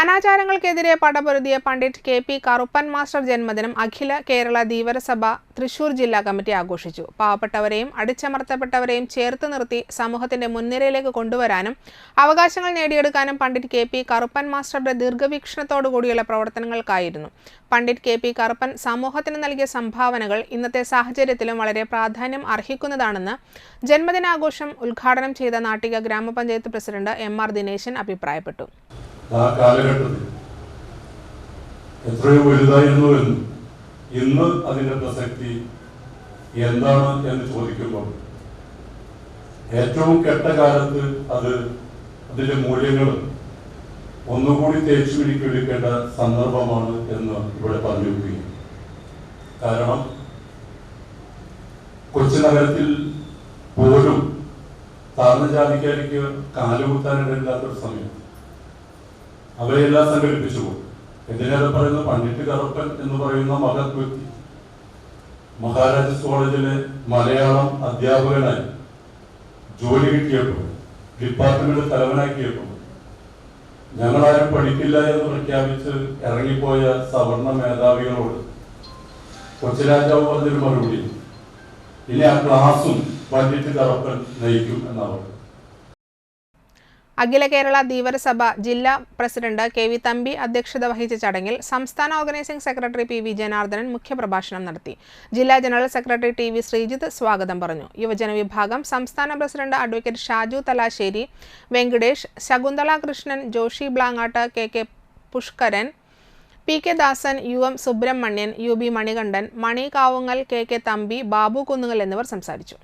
അനാചാരങ്ങൾക്കെതിരെ പടപൊരുതിയ Pandit K P Karuppan master ജന്മദിനം അഖില കേരള ധീവരസഭ തൃശൂർ ജില്ലാ committee ആഘോഷിച്ചു. പാവപ്പെട്ടവരെയും അടിച്ചമർത്തപ്പെട്ടവരെയും ചേർത്ത് നിർത്തി സമൂഹത്തിന്റെ മുൻനിരയിലേക്ക് കൊണ്ടുവരാനും അവകാശങ്ങൾ നേടിയെടുക്കാനും പണ്ഡിറ്റ് കെ പി കറുപ്പൻ മാസ്റ്ററുടെ ദീർഘവീക്ഷണത്തോടുകൂടിയുള്ള പ്രവർത്തനങ്ങൾക്കായിരുന്നു. പണ്ഡിറ്റ് കെ പി കറുപ്പൻ സമൂഹത്തിന് നൽകിയ സംഭാവനകൾ ഇന്നത്തെ സാഹചര്യത്തിലും വളരെ പ്രാധാന്യം അർഹിക്കുന്നതാണെന്ന് ജന്മദിനാഘോഷം ഉദ്ഘാടനം ചെയ്ത നാട്ടിക ഗ്രാമപഞ്ചായത്ത് പ്രസിഡന്റ് എം ആർ ദിനേശൻ അഭിപ്രായപ്പെട്ടു. ആ കാലഘട്ടത്തിൽ എത്രയോ വലുതായിരുന്നുവെന്നും ഇന്ന് അതിന്റെ പ്രസക്തി എന്താണ് എന്ന് ചോദിക്കുമ്പോൾ ഏറ്റവും കെട്ട കാലത്ത് അത് അതിന്റെ മൂല്യങ്ങൾ ഒന്നുകൂടി തേച്ചു പിടിക്കെടുക്കേണ്ട സന്ദർഭമാണ് എന്ന് ഇവിടെ പറഞ്ഞു വെക്കുകയും കാരണം കൊച്ചി നഗരത്തിൽ പോലും താഴ്ന്ന ജാതിക്കാരിക്ക് കാലുകുത്താനിടയില്ലാത്തൊരു സമയം. അവരെല്ലാം സംഘടിപ്പിച്ചു എന്തിനാ പറയുന്ന പണ്ഡിറ്റ് കറുപ്പൻ എന്ന് പറയുന്ന മഹത് വ്യക്തി. മഹാരാജാസ് കോളേജിലെ മലയാളം അധ്യാപകനായി ജോലി കിട്ടിയപ്പോൾ ഡിപ്പാർട്ട്മെന്റ് തലവനാക്കിയപ്പോൾ ഞങ്ങളാരും പഠിക്കില്ല എന്ന് പ്രഖ്യാപിച്ച് ഇറങ്ങിപ്പോയ സവർണ മേധാവികളോട് കൊച്ചിരാജാവ് പറഞ്ഞൊരു മറുപടി. ഇനി ആ ക്ലാസും പണ്ഡിറ്റ് കറുപ്പൻ നയിക്കും എന്നവർ അഖില കേരള ധീവരസഭ ജില്ലാ പ്രസിഡന്റ് കെ വി തമ്പി അധ്യക്ഷത വഹിച്ച ചടങ്ങിൽ സംസ്ഥാന organising secretary P V Janardhanan മുഖ്യപ്രഭാഷണം നടത്തി. ജില്ലാ general secretary T V Sreejith സ്വാഗതം പറഞ്ഞു. യുവജന വിഭാഗം സംസ്ഥാന president advocate Shaju Thalassery Venkatesh Shakuntala Krishnan Joshi Blangad K K Pushkaran P K Dasan U M Subrahmanian U B Manikandan Mani Kavungal K K Thampi Babu Kunnungal എന്നിവർ സംസാരിച്ചു.